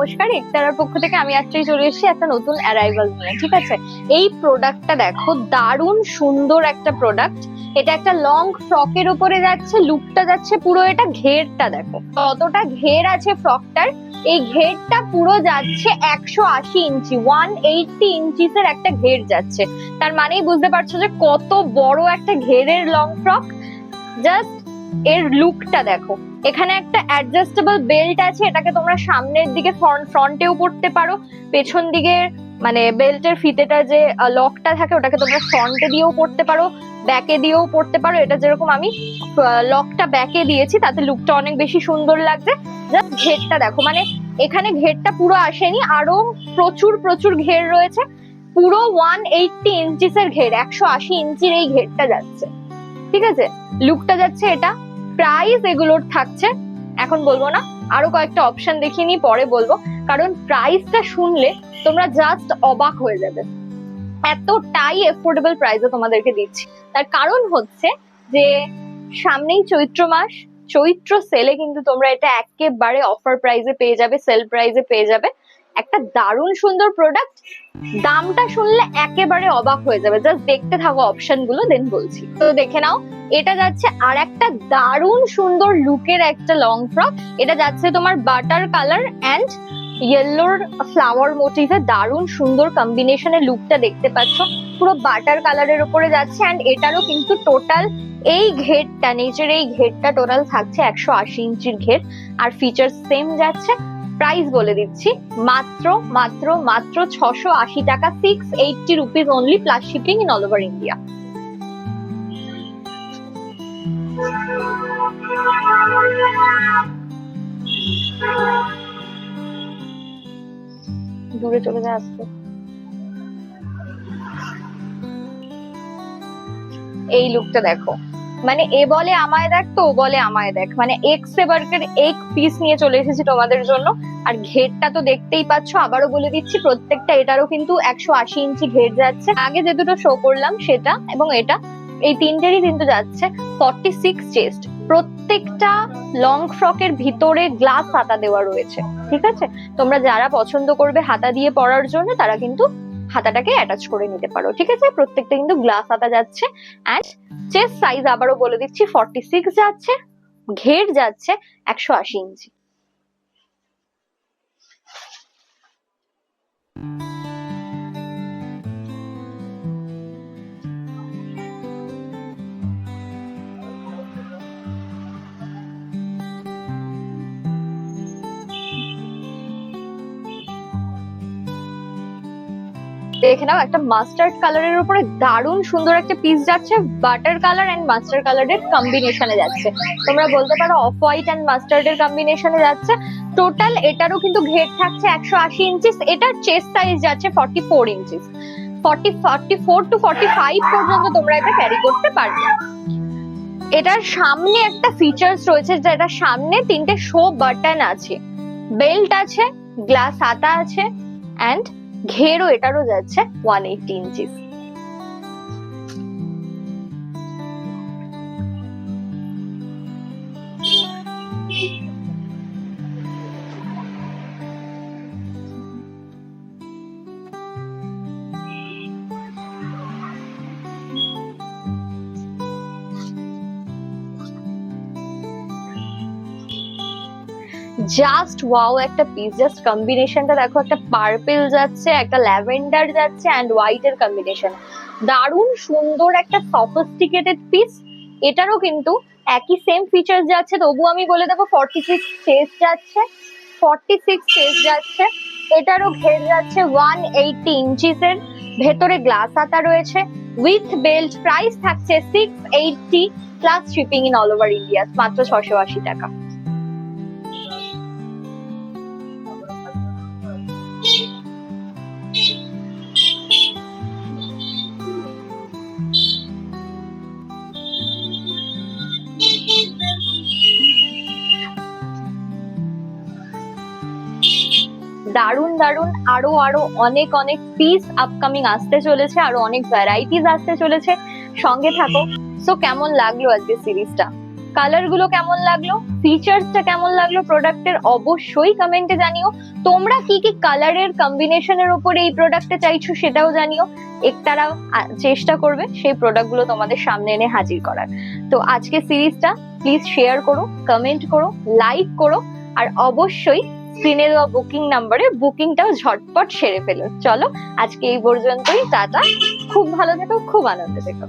নমস্কার একতারার পক্ষ থেকে আমি একটাই চলে এসেছি একটা নতুন অ্যারাইভাল নিয়ে, ঠিক আছে? এই প্রোডাক্টটা দেখো, দারুণ সুন্দর একটা প্রোডাক্ট এটা একটা লং ফ্রকের উপরে যাচ্ছে লুকটা যাচ্ছে পুরো এটা ঘেরটা দেখো। কতটা ঘের আছে ফ্রকটার এই ঘেরটা পুরো যাচ্ছে একশো আশি ইঞ্চি ওয়ান এইটটি ইঞ্চিস এর একটা ঘের যাচ্ছে। তার মানেই বুঝতে পারছ যে কত বড় একটা ঘেরের লং ফ্রক জাস্ট এর লুকটা দেখো। এখানে একটা অ্যাডজাস্টেবল বেল্ট আছে, এটাকে তোমরা সামনের দিকে ফ্রন্ট ফ্রন্টেও পড়তে পারো। পেছন দিকে মানে বেল্টের ফিতেটা যে লকটা থাকে, ওটাকে তোমরা ফ্রন্টে দিয়েও পড়তে পারো ব্যাকে দিয়েও পড়তে পারো। এটা যেরকম আমি লকটা ব্যাকে দিয়েছি, তাতে লুকটা অনেক বেশি সুন্দর লাগছে। জাস্ট ঘেরটা দেখো মানে এখানে ঘেরটা পুরো আসেনি, আরও প্রচুর প্রচুর ঘের রয়েছে। পুরো ওয়ান এইটটি ইঞ্চিস এর ঘের, একশো আশি ইঞ্চির এই ঘেরটা যাচ্ছে। ঠিক আছে? লুকটা যাচ্ছে এটা। প্রাইস এগুলোর থাকছে। এখন বলব না, আরও কয়েকটা অপশন দেখিয়ে নিই, পরে বলব। কারণ প্রাইসটা শুনলে তোমরা জাস্ট অবাক হয়ে যাবে। এতটাই এফোর্ডেবল প্রাইসে তোমাদেরকে দিচ্ছি। তার কারণ হচ্ছে যে সামনেই চৈত্র মাস, চৈত্র সেলে কিন্তু তোমরা এটা একেবারে অফার প্রাইসে পেয়ে যাবে সেল প্রাইসে পেয়ে যাবে। একটা দারুণ সুন্দর প্রোডাক্ট দামটা শুনলে একেবারে অবাক হয়ে যাবে। জাস্ট দেখতে থাকো অপশনগুলো দেন বলছি। তো দেখে নাও, এটা যাচ্ছে আর একটা দারুণ সুন্দর লুকের একটা লং ফ্রক এটা যাচ্ছে তোমার বাটার কালার অ্যান্ড ইয়েলোর ফ্লাওয়ার মোটিভে দারুণ সুন্দর কম্বিনেশনের লুকটা দেখতে পাচ্ছ। পুরো বাটার কালারের উপরে যাচ্ছে অ্যান্ড এটারও কিন্তু টোটাল এই ঘেরটা, নিচের এই ঘেরটা টোটাল থাকছে একশো আশি ইঞ্চির ঘের। আর ফিচার সেম যাচ্ছে। প্রাইস বলে দিচ্ছি। মাত্র মাত্র মাত্র ছশো আশি টাকা six eighty rupees only plus shipping in all over India দূরে চলে যায় আসতে। এই লুকটা দেখো। মানে এ বলে আমায় দেখ তো ও বলে আমায় দেখ। মানে এক্স এবারকার এক পিস নিয়ে চলে এসেছি তোমাদের জন্য। আর ঘেরটা তো দেখতেই পাচ্ছ, আবারও বলে দিচ্ছি, প্রত্যেকটা এটারও কিন্তু একশো আশি ইঞ্চি ঘের যাচ্ছে। আগে যে দুটো শো করলাম, সেটা এবং এটা, এই তিনটেরই কিন্তু যাচ্ছে ফর্টি সিক্স চেস্ট প্রত্যেকটা লং ফ্রকের ভিতরে গ্লাস হাতা দেওয়া রয়েছে, ঠিক আছে? তোমরা যারা পছন্দ করবে হাতা দিয়ে পরার জন্য, তারা কিন্তু হাতাটাকে অ্যাটাচ করে নিতে পারো, ঠিক আছে? প্রত্যেকটা কিন্তু গ্লাস হাতা যাচ্ছে। অ্যান্ড চেস্ট সাইজ আবারও বলে দিচ্ছি ফর্টি সিক্স যাচ্ছে, ঘের যাচ্ছে একশো আশি ইঞ্চি। Bye. দেখে নাও, একটা মাস্টার্ড কালারের উপরে দারুণ সুন্দর একটা পিস যাচ্ছে বাটার কালার এন্ড মাস্টার্ড কালারের কম্বিনেশনে যাচ্ছে। তোমরা বলতে পারো অফ হোয়াইট এন্ড মাস্টার্ডের কম্বিনেশনে যাচ্ছে। টোটাল এটারও কিন্তু ঘের থাকছে একশো আশি ইঞ্চিস এটার চেস্ট সাইজ যাচ্ছে forty four inches forty forty four to forty five পর্যন্ত তোমরা এটা ক্যারি করতে পারবে। এটার সামনে একটা ফিচার্স রয়েছে যেটা সামনে তিনটে শো বাটন আছে। বেল্ট আছে গ্লাস হাতা আছে অ্যান্ড ঘেরও এটারও যাচ্ছে one eighty inches just wow একটা পিস জাস্ট কম্বিনেশনটা দেখো, একটা পার্পেল যাচ্ছে, একটা ল্যাভেন্ডার যাচ্ছে অ্যান্ড হোয়াইট এর কম্বিনেশন দারুণ সুন্দর একটা সফিস্টিকেটেড পিস এটারও কিন্তু একই সেম ফিচার যাচ্ছে তবু আমি বলে দেবো ফর্টি সিক্স চেস যাচ্ছে ফর্টি সিক্স চেস যাচ্ছে, এটারও ঘের যাচ্ছে ওয়ান এইটি ইঞ্চিস এর, ভেতরে গ্লাস হাতা রয়েছে উইথ বেল্ট প্রাইস থাকছে six eighty plus shipping in all over India মাত্র ছশো আশি টাকা। দারুণ দারুণ আরও আরও অনেক অনেক পিস আপকামিং আসতে চলেছে, আরও অনেক ভ্যারাইটিস আসতে চলেছে। সঙ্গে থাকো। সো কেমন লাগল আজকে সিরিজটা কালারগুলো কেমন লাগল? ফিচার্সটা কেমন লাগল? প্রোডাক্টের অবশ্যই কমেন্টে জানিও। তোমরা কি কি কালারের কম্বিনেশনের উপরে এই প্রোডাক্টটা চাইছো সেটাও জানিও। একটারা চেষ্টা করবে সেই প্রোডাক্টগুলো তোমাদের সামনে এনে হাজির করার। তো আজকে সিরিজটা প্লিজ শেয়ার করো কমেন্ট করো লাইক করো, আর অবশ্যই স্ক্রিনে দেওয়া বুকিং নাম্বারে বুকিংটাও ঝটপট সেরে ফেলো চলো, আজকে এই পর্যন্তই, টাটা। খুব ভালো থেকো, খুব আনন্দ থেকো।